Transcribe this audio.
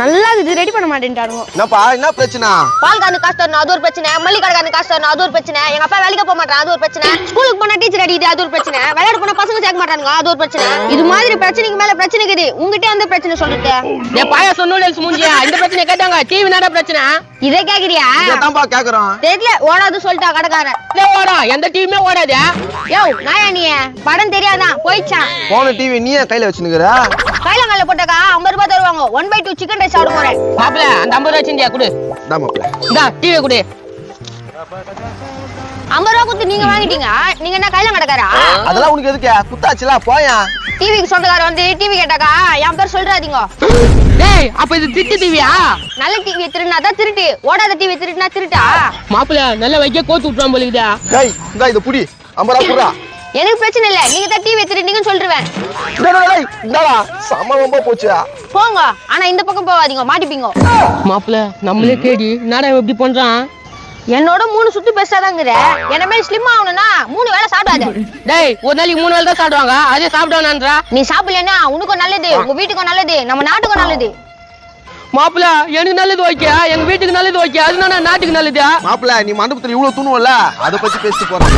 நல்லா இது ரெடி பண்ண மாட்டேன்ட்டாருங்க என்னப்பா என்ன பிரச்சனை? பால் காரனு காசு தரணும் அது ஒரு பிரச்சனை. மல்லி கடைக்காரனு காசு தரணும் அது ஒரு பிரச்சனை. எங்க அப்பா வேலைக்கு போக மாட்டான் அது ஒரு பிரச்சனை. ஸ்கூலுக்கு போனா டீச்சர் அடிக்குது அது ஒரு பிரச்சனை. விளையாட போனா பசங்க சேர்க்க மாட்டானுங்க அது ஒரு பிரச்சனை. இது மாதிரி பிரச்சனைக்கு மேல பிரச்சனை இருக்குது. உங்ககிட்ட அந்த பிரச்சனை சொல்லிட்டு என் பாயாசம் நூடுல்ஸ் மூஞ்சியா? இந்த பிரச்சனை கேட்டாங்க. டிவி நட பிரச்சனை? இதே கேக்குறியா? இதான்ப்பா கேக்குறோம். தெரியல ஓடாது சொல்லிட்டா கடைக்காரன். இதே ஓடும் எந்த டிவியுமே ஓடாது? யோ நாயா நீ? படம் தெரியாதான் போயிடுச்சான். போன டிவி நீ ஏன் கையில வச்சுனுக்குற one by two chicken rice சாப்பிட போறேன். மாப்பிள அந்த ஐம்பது ரூபா வச்சிருந்தியா கொடு. இந்தா மாப்பிள்ள இந்தா டிவி கொடு. ஐம்பது ரூபா கொடுத்து நீங்க வாங்கிட்டீங்க. நீங்க என்ன கையில கிடக்காரா அதெல்லாம் உனக்கு எதுக்கு? குத்தாச்சுல போயா. டிவிக்கு சொந்தக்காரர் வந்து டிவி கேட்டாக்கா என் பேர் சொல்றாதீங்க. டேய் அப்ப இது திட்டு டிவியா நல்ல டிவி திருடினா தான் திருட்டு. ஓடாத டிவி திருட்டுனா திருட்டா? மாப்பிள நல்ல வைக்க கோத்து விட்டுறான் போலிக்குதா. டேய் இந்தா இதை புடி. ஐம்பது ரூபா எனக்கு பிரச்சனை இல்ல. நீங்க தான் டிவி டேய், டேய், இந்தாடா செம ரொம்ப போச்சு. போங்க. ஆனா இந்த பக்கம் போகாதீங்க. மாட்டிப்பீங்க. மாப்பிள நம்மளே தேடி என்னடா இவன் இப்படி பண்றான்? என்னோட மூணு சுத்து பெருசா தாங்குற என்ன மாதிரி ஸ்லிம் ஆகணும்னா மூணு வேளை சாப்பிடாத. டேய் ஒரு நாளைக்கு மூணு வேளை தான் சாப்பிடுவாங்க. அதே சாப்பிடுவானான்றா? நீ சாப்பிடலன்னா உனக்கும் நல்லது உங்க வீட்டுக்கும் நல்லது நம்ம நாட்டுக்கும் நல்லது. மாப்பிள எனக்கு நல்லது ஓகே. எங்க வீட்டுக்கு நல்லது ஓகே. அதனால நாட்டுக்கு நல்லது மாப்பிள்ள நீ மண்டபத்துல இவ்வளவு தூணுவல்ல அதை பத்தி பேசிட்டு போறேன்.